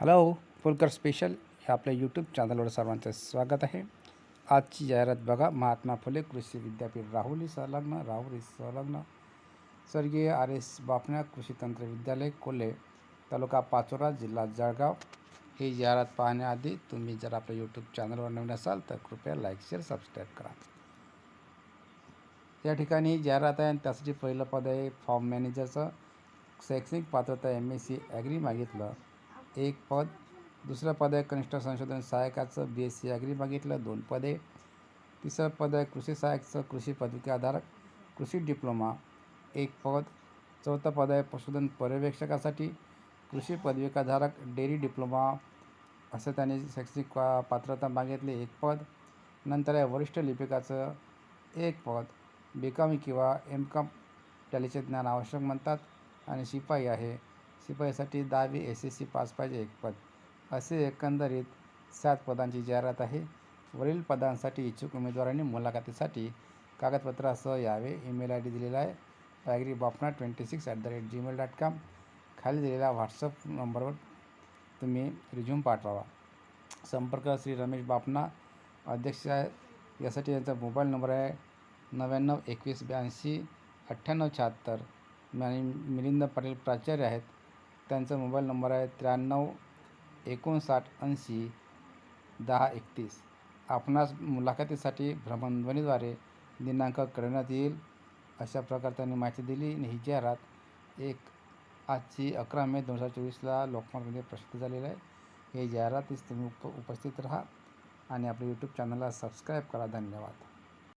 Hello Phulkar special हे आपल्या YouTube चॅनलवर सर्वांचं स्वागत आहे. आजची जाहिरात बघा महात्मा फुले कृषी विद्यापीठ राहुली संलग्न राहुली संलग्न. स्वर्गीय आर एस बापण्या कृषी तंत्र विद्यालय कोल्हे तालुका पाचोरा जिल्हा जळगाव. ही जाहिरात पाहण्याआधी तुम्ही जर आपल्या यूट्यूब चॅनलवर नवीन असाल तर कृपया लाईक शेअर सबस्क्राईब करा. या ठिकाणी जाहिरात आहे आणि त्यासाठी पहिलं पद आहे फॉर्म मॅनेजरचं शैक्षणिक पात्रता एम एस सी ॲग्री मागितलं. एक पद. दुसरं पद आहे कनिष्ठ संशोधन सहायकाचं बी एस सी ॲग्री मागितलं दोन पदे. तिसरं पद आहे कृषी सहायकचं कृषी पदविकाधारक कृषी डिप्लोमा. एक पद. चौथं पद आहे पशुधन पर्यवेक्षकासाठी कृषी पदविकाधारक डेअरी डिप्लोमा. असं त्याने शैक्षणिक पात्रता मागितली एक पद. नंतर आहे वरिष्ठ लिपिकाचं एक पद. बी कॉम किंवा एम कॉम टॅलीचे ज्ञान आवश्यक म्हणतात आणि शिपाई आहे. शिपाईसाठी दहावी एस एस सी पास पाहिजे. एक पद असे एकंदरीत सात पदांची जाहिरात आहे. वरील पदांसाठी इच्छुक उमेदवारांनी मुलाखतीसाठी कागदपत्रासह यावे. ईमेल आय डी दिलेला आहे. Agri Bapna twenty six at the rate Gmail dot com. खाली दिलेल्या व्हॉट्सअप नंबरवर तुम्ही रिझ्यूम पाठवावा. संपर्क श्री रमेश बापना अध्यक्ष आहे. यासाठी यांचा मोबाईल नंबर आहे नव्याण्णव एकवीस ब्याऐंशी अठ्ठ्याण्णव शहात्तर. आणि मिलिंद पाटील प्राचार्य आहेत. त्यांचा मोबाईल नंबर आहे त्र्याण्णव एकोणसाठ ऐंशी दहा एकतीस. आपणास मुलाखतीसाठी भ्रमणध्वनीद्वारे दिनांक कळवण्यात येईल. अशा प्रकारे त्यांनी माहिती दिली आणि ही जाहिरात एक आजची अकरा मे दोन हजार चोवीसला लोकमतमध्ये प्रसिद्ध झालेलं आहे. हे जाहिरातीस तुम्ही उप उपस्थित राहा आणि आपल्या यूट्यूब चॅनलला सबस्क्राईब करा. धन्यवाद.